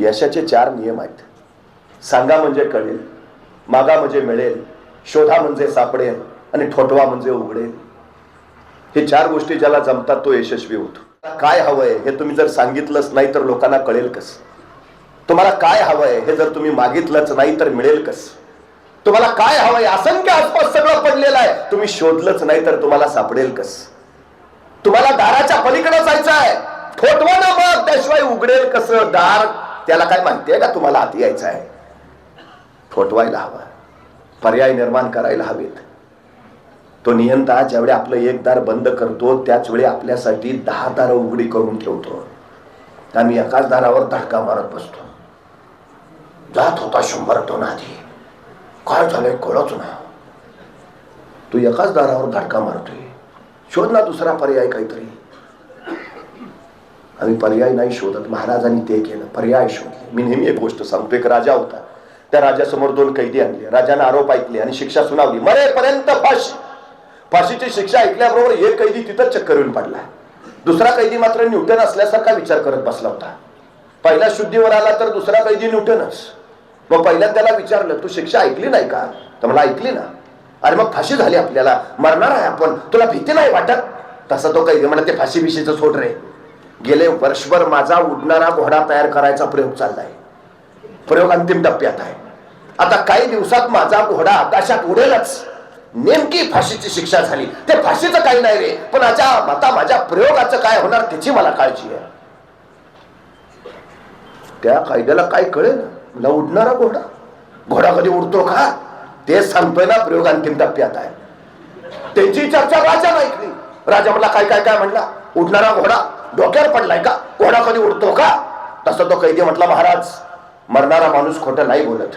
यशाचे चार नियम आहेत. सांगा म्हणजे कळेल मागा म्हणजे मिळेल शोधा म्हणजे सापडेल आणि ठोठवा म्हणजे उघडेल. हे चार गोष्टी ज्याला जमतात तो यशस्वी होतो. काय हवंय हे तुम्ही जर सांगितलंच नाही तर लोकांना कळेल कस? तुम्हाला काय हवंय हे जर तुम्ही मागितलंच नाही तर मिळेल कस? तुम्हाला काय हवंय? असंख्य आसपास सगळं पडलेलं आहे. तुम्ही शोधलंच नाही तर तुम्हाला सापडेल कस? तुम्हाला दाराच्या पलीकडे जायचं आहे. ठोठवा ना मग त्याशिवाय उघडेल कसं? दार त्याला काय माहितीये का तुम्हाला आत यायचं आहे? ठोठवायला हवा. पर्याय निर्माण करायला हवेत. तो नियंता ज्यावेळी आपलं एक दार बंद करतो त्याच वेळी आपल्यासाठी दहा दारं उघडी करून ठेवतो. आम्ही एकाच दारावर धडका मारत बसतो. जात होता शंभर टोन आधी. काय झालंय कळत ना. तू एकाच दारावर धडका मारतोय. शोध ना दुसरा पर्याय काहीतरी. आम्ही पर्याय नाही शोधत. महाराजांनी ते केलं. पर्याय शोधले. मी नेहमी एक गोष्ट सांगतो. एक राजा होता. त्या राजासमोर दोन कैदी आणले. राजाने आरोप ऐकले आणि शिक्षा सुनावली. मरेपर्यंत फाशी. फाशीची शिक्षा ऐकल्याबरोबर एक कैदी तिथं चक्कर येऊन पडला. दुसरा कैदी मात्र न्यूटन असल्यासारखा विचार करत बसला होता. पहिला शुद्धीवर आला तर दुसरा कैदी न्यूटनच. मग पहिल्या त्याला विचारलं तू शिक्षा ऐकली नाही का? तर मला ऐकली ना. अरे मग फाशी झाली आपल्याला. मरणार आहे आपण. तुला भीती नाही वाटत? तसा तो कैदी म्हणा ते फाशी बिशीचं सोड रे. गेले वर्षभर माझा उडणारा घोडा तयार करायचा प्रयोग चाललाय. प्रयोग अंतिम टप्प्यात आहे. आता काही दिवसात माझा घोडा आकाशात उडेलच. नेमकी फाशीची शिक्षा झाली. ते फाशीचं काही नाही रे पण आता आता माझ्या प्रयोगाचं काय होणार त्याची मला काळजी आहे. त्या कायद्याला काय कळेल? मला उडणारा घोडा? घोडा कधी उडतो का? ते सांगतोय ना प्रयोग अंतिम टप्प्यात आहे. त्यांची चर्चा राजा ऐकली. राजा म्हणला काय काय काय? म्हणला उडणारा घोडा डोक्यावर पडलाय का? कोणा कधी उडतो का? तसं तो कैदी म्हटला महाराज मरणारा माणूस खोटं नाही बोलत.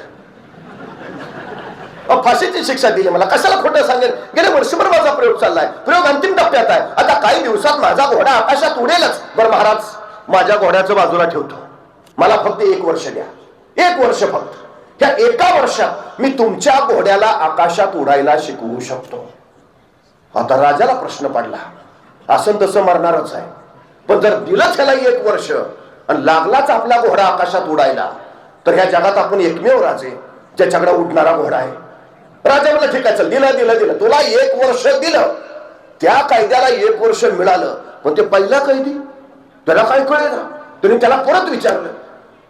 फाशीची शिक्षा दिली मला. कशाला खोटं सांगेल? गेले वर्षभर माझा प्रयोग चाललाय. प्रयोग अंतिम टप्प्यात आहे. आता काही दिवसात माझा घोडा आकाशात उडेलच. बरं महाराज माझ्या घोड्याचं बाजूला ठेवतो. मला फक्त एक वर्ष द्या. एक वर्ष फक्त. त्या एका वर्षात मी तुमच्या घोड्याला आकाशात उडायला शिकवू शकतो. आता राजाला प्रश्न पडला. असं तसं मरणारच आहे. पण जर दिलंच ह्याला एक वर्ष आणि लागलाच आपला घोडा आकाशात उडायला तर ह्या जगात आपण एकमेव राजे ज्याच्याकडे उडणारा घोडा आहे. राजा म्हणलं ठीक आहे चल दिलं दिलं दिलं. तुला एक वर्ष दिलं. त्या कायद्याला एक वर्ष मिळालं. पण ते पहिला कैदी त्याला काय कळे ना तुम्ही त्याला परत विचारलं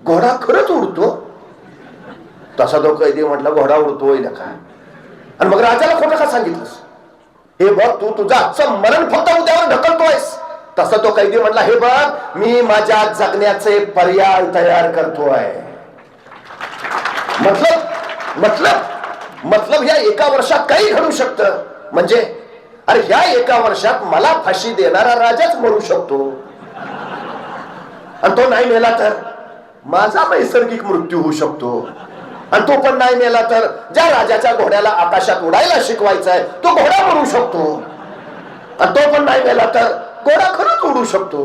घोडा खरंच उडतो? तसा तो कैदी म्हटला घोडा उडतोय ना का आणि मग राजाला खोटं का सांगितलंस? हे बघ तू तुझं आजचं मरण फक्त उद्यावर ढकलतोयस. तसं तो कैदी म्हणला हे बघ मी माझ्या जगण्याचे पर्याय तयार करतोय. मतलब मतलब मतलब या एका वर्षात काही घडू शकतं. म्हणजे अरे ह्या एका वर्षात मला फाशी देणारा राजाच मरू शकतो. आणि तो नाही मेला तर माझा नैसर्गिक मृत्यू होऊ शकतो. आणि तो पण नाही मेला तर ज्या राजाच्या घोड्याला आकाशात उडायला शिकवायचा आहे तो घोडा मरू शकतो. आणि तो पण नाही मेला तर घोडा खरंच उडू शकतो?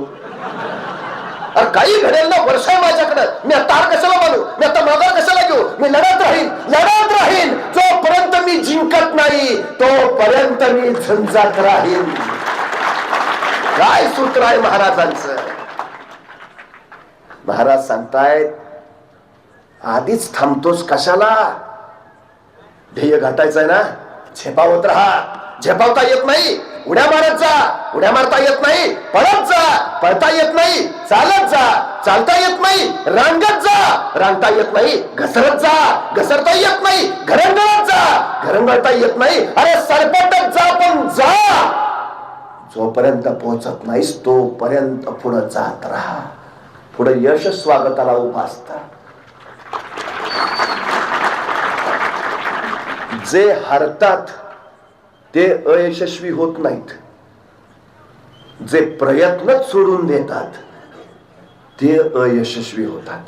अरे काही घडेल ना वर्ष आहे माझ्याकडे. मी आता तार कशाला मानू? मी आता माघार कशाला घेऊ? मी लढत राहीन लढत राहीन. जोपर्यंत मी जिंकत नाही तोपर्यंत मी झंझात राहीन. काय सूत्र आहे महाराजांचं? महाराज सांगतायत आधीच थांबतोस कशाला? ध्येय गाठायचंय ना? झेपावत राहा. झेपावता येत नाही उड्या मारत जा उड्या मारता येत नाही पळत जा पळता येत नाही चालत जा चालता येत नाही रांगत जा रांगता येत नाही घसरत जा घसरता येत नाही घरंगळत जा घरंगळता येत नाही अरे सरपटत जा पण जा. जोपर्यंत पोहोचत नाहीस तोपर्यंत पुढे जात राहा. पुढे यश स्वागताला उभा असतात जे हरतात ते अयशस्वी होत नाहीत. जे प्रयत्नच सोडून देतात ते अयशस्वी होतात.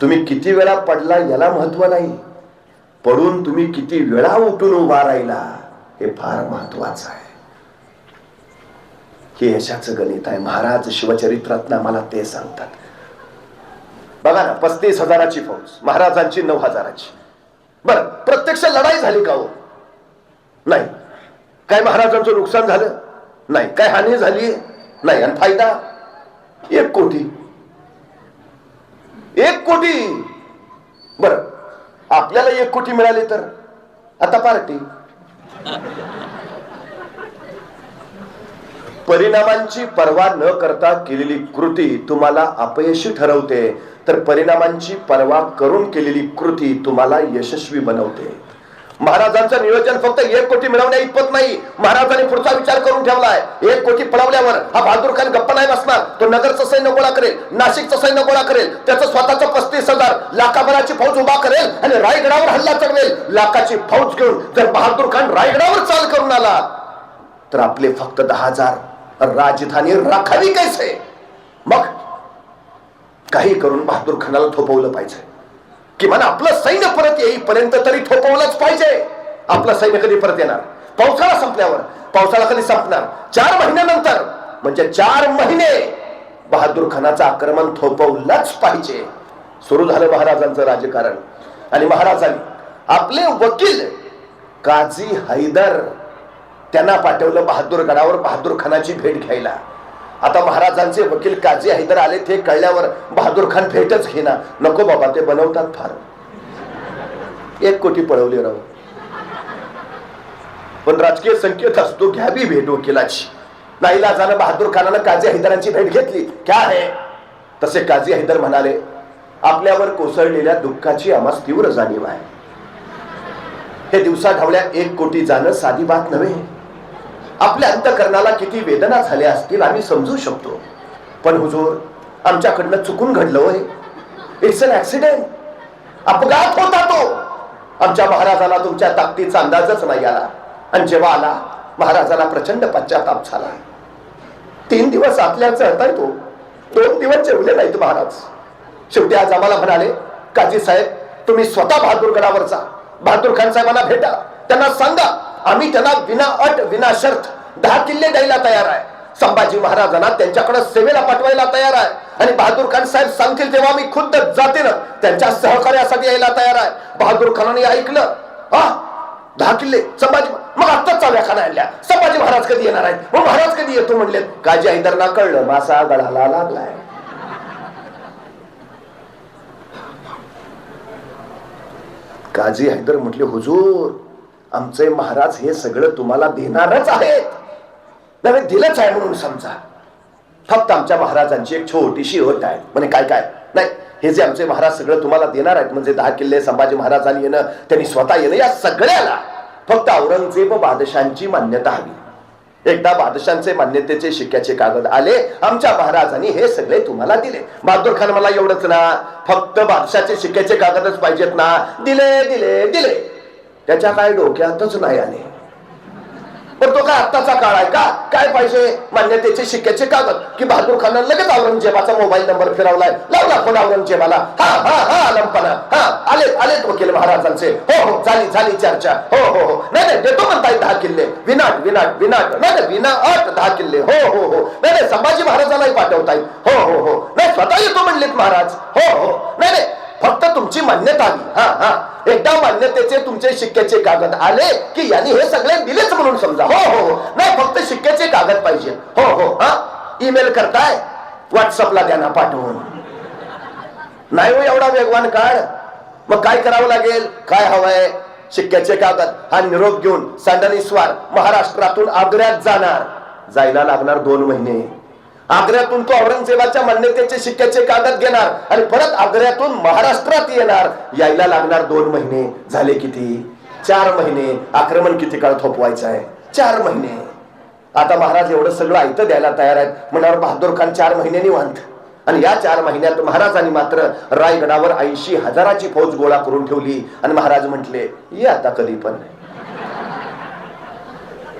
तुम्ही किती वेळा पडला याला महत्त्व नाही. पडून तुम्ही किती वेळा उठून उभा राहिला हे फार महत्वाचं आहे. हे यशाचं गणित आहे. महाराज शिवचरित्रात आम्हाला ते सांगतात. बघा ना पस्तीस हजाराची फौज महाराजांची नऊ हजाराची. बर प्रत्यक्ष लढाई झाली का हो? नाही. काय महाराजांचं नुकसान झालं? नाही. काय हानी झाली नाही. आणि फायदा? एक कोटी. एक कोटी. बर. आपल्याला एक कोटी मिळाली तर? आता पार्टी. परिणामांची पर्वा न करता केलेली कृती तुम्हाला अपयशी ठरवते. तर परिणामांची पर्वा करून केलेली कृती तुम्हाला यशस्वी बनवते. महाराजांचं नियोजन फक्त एक कोटी मिळवण्या इतपत नाही. महाराजांनी पुढचा विचार करून ठेवलाय. एक कोटी पळवल्यावर हा बहादूर खान गप्प नाही बसणार. तो नगरचं सैन्य गोळा करेल नाशिकचं सैन्य गोळा करेल त्याचं स्वतःचं पस्तीस हजार लाखाभराची फौज उभा करेल आणि रायगडावर हल्ला चढवेल. लाखाची फौज घेऊन जर बहादूर खान रायगडावर चाल करून आला तर आपले फक्त दहा हजार राजधानी राखावी कैसे? मग काही करून बहादूर खानाला थोपवलं पाहिजे. किमान आपलं सैन्य परत येईपर्यंत तरी थोपवलंच पाहिजे. आपलं सैन्य कधी परत येणार? पावसाळा संपल्यावर. पावसाळा कधी संपणार? चार महिन्यानंतर. म्हणजे चार महिने बहादूर खानाचं आक्रमण थोपवलंच पाहिजे. सुरू झालं महाराजांचं राजकारण. आणि महाराजांनी आपले वकील काझी हैदर त्यांना पाठवलं बहादूर गडावर बहादूर खानाची भेट घ्यायला. आता महाराजांचे वकील काजी हैदर आले ते कळल्यावर बहादूर खान भेटच घेना नको बाबा ते बनवतात फार. एक कोटी पळवले राव. पण राजकीय संकेत असतो घ्यावी भेट वकिलाची. नाईला जाणं बहादूर खानानं काजी हैदरांची भेट घेतली. क्या आहे तसे काझी हैदर म्हणाले आपल्यावर कोसळलेल्या दुःखाची आम्हाला तीव्र जाणीव आहे. हे दिवसा ढवळ्या एक कोटी जाणं साधी बात नव्हे. आपल्या अंतकरणाला किती वेदना झाल्या असतील आम्ही समजू शकतो. पण हुजूर आमच्याकडनं चुकून घडलं होय. इट्स अन ऍक्सिडेंट अपघात होता तो. आमच्या महाराजाला तुमच्या ताकदीचा अंदाजच नाही आला. आणि जेव्हा आला महाराजाला प्रचंड पश्चाताप झाला. तीन दिवस आतल्या चढताय तो. दोन दिवस जेवले नाहीत महाराज. शेवटी आज आम्हाला म्हणाले काजी साहेब तुम्ही स्वतः बहादूरगडावर जा बहादूर खान साहेबांना भेटा. त्यांना सांगा. आम्ही त्यांना विना अट विना शर्त दहा किल्ले द्यायला तयार आहे. संभाजी महाराजांना त्यांच्याकडे सेवेला पाठवायला तयार आहे. आणि बहादूर खान साहेब सांगतील तेव्हा मी खुद्द जाते ना त्यांच्या सहकार्यासाठी यायला तयार आहे. बहादूर खानाने ऐकलं हा दहा किल्ले संभाजी मग आत्ताच चाव्या खाना आणल्या. संभाजी महाराज कधी येणार आहेत? मग महाराज कधी येतो? म्हणले काजी आईदरना कळलं मासा गळाला लागलाय. काजी हैदर म्हटले हुजूर आमचे महाराज हे सगळं तुम्हाला देणारच आहेत. नव्हे दिलंच आहे म्हणून समजा. फक्त आमच्या महाराजांची एक छोटीशी होत आहे. म्हणे काय काय? नाही हे जे आमचे महाराज सगळं तुम्हाला देणार आहेत म्हणजे दहा किल्ले संभाजी महाराजांनी येणं त्यांनी स्वतः येणं या सगळ्याला फक्त औरंगजेब बादशांची मान्यता हवी. एकदा बादशांचे मान्यतेचे शिक्क्याचे कागद आले आमच्या महाराजांनी हे सगळे तुम्हाला दिले. बहादूर खान मला एवढंच ना फक्त बादशाचे शिक्क्याचे कागदच पाहिजेत ना. दिले दिले दिले. त्याच्या काय डोक्यातच नाही आले. पण तो काय आत्ताचा काळ आहे का? काय पाहिजे? मान्यतेचे शिक्क्याचे कागद की बहादूर खानानं लगेच औरंगजेबाचा मोबाईल नंबर फिरवलाय. लावला फोन औरंगजेबाला. हा हा हा आलमपणा. हा आलेत आलेत वकील महाराजांचे. हो हो झाली झाली चर्चा. हो हो हो. नाही नाही देतो म्हणताय दहा किल्ले. विनाट विनाट विनाट. नाही नाही विना अट दहा किल्ले. हो हो हो. नाही नाही संभाजी महाराजालाही पाठवताय हो हो हो. नाही स्वतः येतो म्हणलेत महाराज. हो हो. नाही नाही. फक्त तुमची मान्यता आली हा हा. एकदा मान्यतेचे तुमचे शिक्क्याचे कागद आले की यांनी हे सगळे दिलेच म्हणून समजा. हो हो, हो. नाही फक्त शिक्क्याचे कागद पाहिजे. हो हो हा. ईमेल करताय व्हॉट्सअपला त्यांना पाठवून. नाही हो एवढा वेगवान काळ. मग काय करावं लागेल? काय हवंय? शिक्क्याचे कागद. हा निरोप घेऊन सांडणीस्वार महाराष्ट्रातून आग्र्यात जाणार. जायला लागणार दोन महिने. आग्र्यातून तो औरंगजेबाच्या मान्यतेचे शिक्क्याचे कागद घेणार आणि परत आग्र्यातून महाराष्ट्रात येणार. यायला लागणार दोन महिने. झाले किती? चार महिने. आक्रमण किती काळ थोपवायचं आहे? चार महिने. आता महाराज एवढं सगळं ऐकतं द्यायला तयार आहेत. म्हणावर बहादूर खान चार महिने निवांत. आणि या चार महिन्यात महाराजांनी मात्र रायगडावर ऐंशी हजाराची फौज गोळा करून ठेवली. आणि महाराज म्हटले ये आता कधी पण.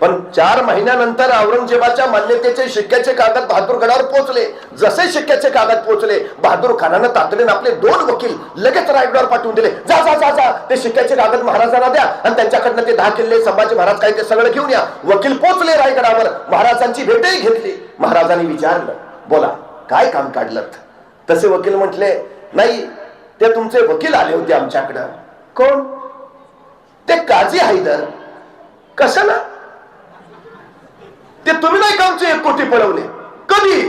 पण चार महिन्यानंतर औरंगजेबाच्या मान्यतेचे शिक्क्याचे कागद बहादूर गडावर पोहोचले. जसे शिक्क्याचे कागद पोहोचले बहादूर खानानं तातडीने आपले दोन वकील लगेच रायगडावर पाठवून दिले. जा जा जा जा ते शिक्क्याचे कागद महाराजांना द्या आणि त्यांच्याकडनं ते दहा किल्ले संभाजी महाराज काय ते सगळं घेऊन या. वकील पोहोचले रायगडावर महाराजांची भेटही घेतली. महाराजांनी विचारलं बोला काय काम काढलं तसे वकील म्हटले नाही ते तुमचे वकील आले होते आमच्याकडं. कोण? ते काजी हैदर. ना ते तुम्ही नाही का आमचे एक कोटी पळवले कधी?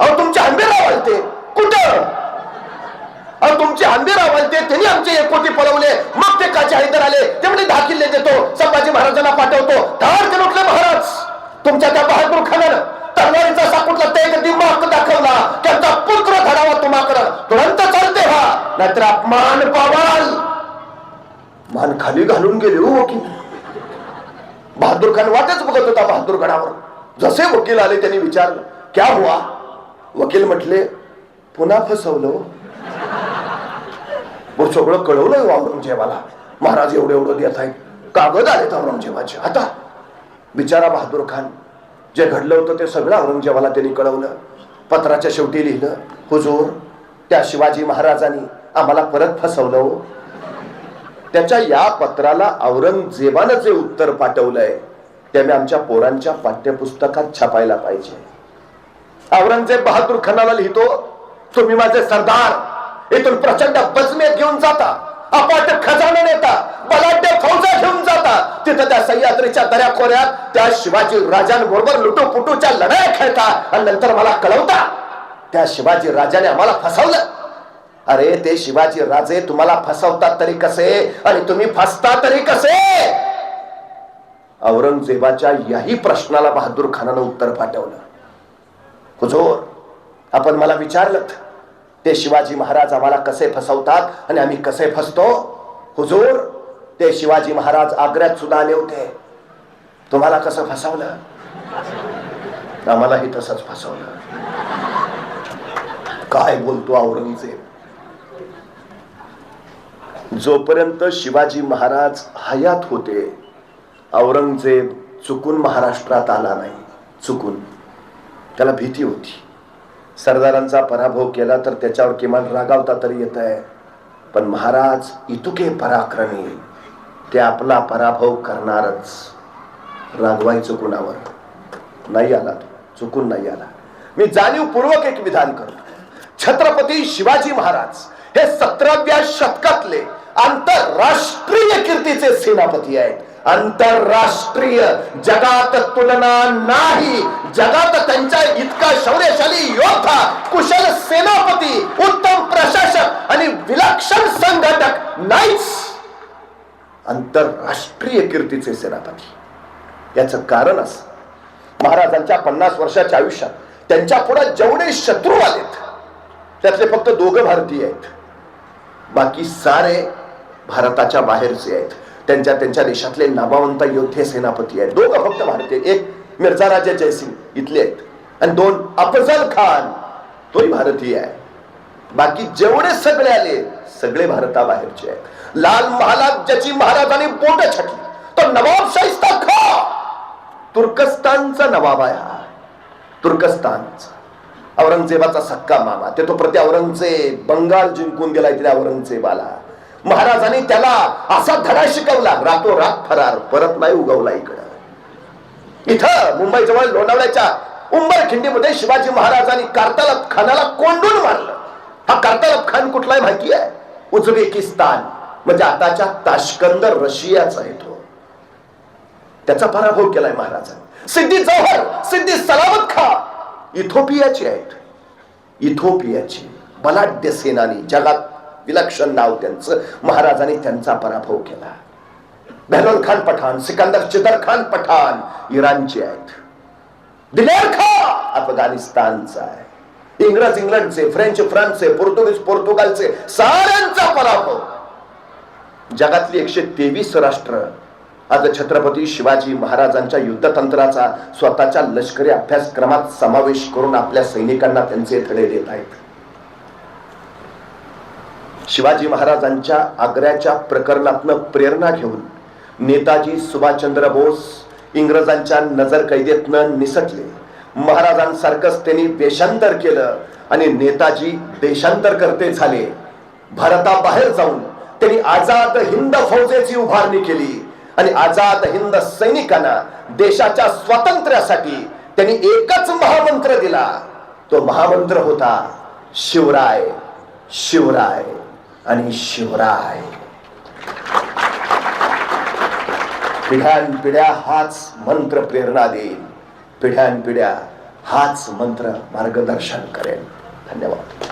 अहो तुमचे हंबेराव आलते. कुठं? तुमचे आंबे आलते. त्यांनी आमचे एकोटी पळवले मग ते काचे हैदर आले. ते म्हणजे दहा किल्ले देतो. संभाजी महाराजांना पाठवतो. धाड उठले महाराज. तुमच्या त्या बहादूर खानानं तलवारीचा साकुटला ते एक दिमाग दाखवला. त्यांचा पुत्र धडावा तुम्हाकडं. तुरंत चालते व्हा नाहीतर अपमान पावाल. मान खाली घालून गेले हो की बहादूर खान वाटच बघत होता बहादूर खानावर जसे वकील आले त्यांनी विचारलं क्या हुआ? वकील म्हटले पुन्हा फसवलं हो. वो सगळं कळवलं हो औरंगजेबाला. महाराज एवढं एवढं देत आहे कागद आलेत औरंगजेबाचे. आता. बिचारा बहादूर खान जे घडलं होतं ते सगळं औरंगजेबाला त्यांनी कळवलं. पत्राच्या शेवटी लिहिलं हुजूर त्या शिवाजी महाराजांनी आम्हाला परत फसवलं हो. त्याच्या या पत्राला औरंगजेबानं जे उत्तर पाठवलंय ते मी आमच्या पोरांच्या पाठ्यपुस्तकात छापायला पाहिजे. औरंगजेब बहादूर खानाला लिहितो तुम्ही माझे सरदार इथून प्रचंड बजमेत घेऊन जाता अपाट खजाना नेता बलाढ्य फौजा घेऊन जाता तिथं त्या सह्याद्रीच्या दऱ्याखोऱ्यात त्या शिवाजी राजांबरोबर लुटू पुटूच्या लढाया खेळता आणि नंतर मला कळवता त्या शिवाजी राजाने आम्हाला फसवलं. अरे ते शिवाजी राजे तुम्हाला फसवतात तरी कसे? आणि तुम्ही फसता तरी कसे? औरंगजेबाच्या याही प्रश्नाला बहादूर खानानं उत्तर पाठवलं. हुजूर आपण मला विचारलं ते शिवाजी महाराज आम्हाला कसे फसवतात आणि आम्ही कसे फसतो? हुजूर ते शिवाजी महाराज आग्र्यात सुद्धा आले होते. तुम्हाला कसं फसवलं? आम्हालाही तसंच फसवलं. काय बोलतो औरंगजेब? जोपर्यंत शिवाजी महाराज हयात होते औरंगजेब चुकून महाराष्ट्रात आला नाही. चुकून. त्याला भीती होती. सरदारांचा पराभव केला तर त्याच्यावर किमान रागावता तरी येत आहे. पण महाराज इतुके पराक्रमी. ते आपला पराभव करणारच. रागवायचं कुणावर? नाही आला तो. चुकून नाही आला. मी जाणीवपूर्वक एक विधान करतो. छत्रपती शिवाजी महाराज हे सतराव्या शतकातले आंतरराष्ट्रीय कीर्तीचे सेनापती आहेत. आंतरराष्ट्रीय जगात तुलना नाही. जगात त्यांच्या इतका शौर्यशाली योद्धा कुशल सेनापती उत्तम प्रशासक आणि विलक्षण संघटक नाहीच. आंतरराष्ट्रीय कीर्तीचे सेनापती. याच कारण असं. महाराजांच्या पन्नास वर्षाच्या आयुष्यात त्यांच्या पुढे जेवढे शत्रू आलेत त्यातले फक्त दोघं भारतीय आहेत. बाकी सारे भारताच्या बाहेरचे आहेत. त्यांच्या त्यांच्या देशातले नामावंत योद्धे सेनापती आहेत. दोघं फक्त भारतीय. एक मिर्झा राजा जयसिंग इथले आहेत. आणि दोन अफजल खान तोही भारतीय आहे. बाकी जेवढे सगळे आले सगळे भारताबाहेरचे आहेत. लाल महालात ज्याची महाराजांनी बोट छाटली तो नवाब शाहिस्ता खा! तुर्कस्तानचा नवाब आहे हा. तुर्कस्तानचा. औरंगजेबाचा सक्का मामा. ते तो प्रति औरंगजेब बंगाल जिंकून गेलाय इथल्या औरंगजेबाला. महाराजांनी त्याला असा धडा शिकवला. रातोरात फरार परत नाही उगवला इकडं. इथं मुंबई जवळ लोणावळ्याच्या उंबरखिंडीमध्ये शिवाजी महाराजांनी कार्तालब खानाला कोंडून मारलं. हा कार्तालब खान कुठला माहिती आहे? उझबेकिस्तान. म्हणजे आताच्या ताशकंद रशियाचा आहे तो. त्याचा पराभव केलाय महाराजांनी. सिद्धी जौहर सिद्धी सलामत खा इथोपियाची आहेत. इथोपियाची बलाढ्य सेनानी जगात विलक्षण नाव त्यांचं. महाराजांनी त्यांचा पराभव केला. बेहलोल खान पठाण सिकंदर चिदर खान पठाण इराणचे आहेत. दिलेर खा अफगाणिस्तानचा आहे. इंग्रज इंग्लंडचे फ्रेंच फ्रान्सचे पोर्तुगीज पोर्तुगालचे साऱ्यांचा पराभव. जगातली एकशे तेवीस राष्ट्र आज छत्रपती शिवाजी महाराजांच्या युद्धतंत्राचा स्वतःच्या लष्करी अभ्यासक्रमात समावेश करून आपल्या सैनिकांना त्यांचे धडे देत आहेत. शिवाजी महाराजांच्या आग्र्याच्या प्रकरणातनं प्रेरणा घेऊन नेताजी सुभाषचंद्र बोस इंग्रजांच्या नजर कैदेतनं निसटले. महाराजांसारखंच त्यांनी देशांतर केलं आणि नेताजी देशांतर करते झाले. भारताबाहेर जाऊन त्यांनी आझाद हिंद फौजेची उभारणी केली आणि आझाद हिंद सैनिकांना देशाच्या स्वातंत्र्यासाठी त्यांनी एकच महामंत्र दिला. तो महामंत्र होता शिवराय शिवराय. आणि शिवराय. पिढ्यानपिढ्या हाच मंत्र प्रेरणा देईल पिढ्यानपिढ्या हाच मंत्र मार्गदर्शन करेल धन्यवाद.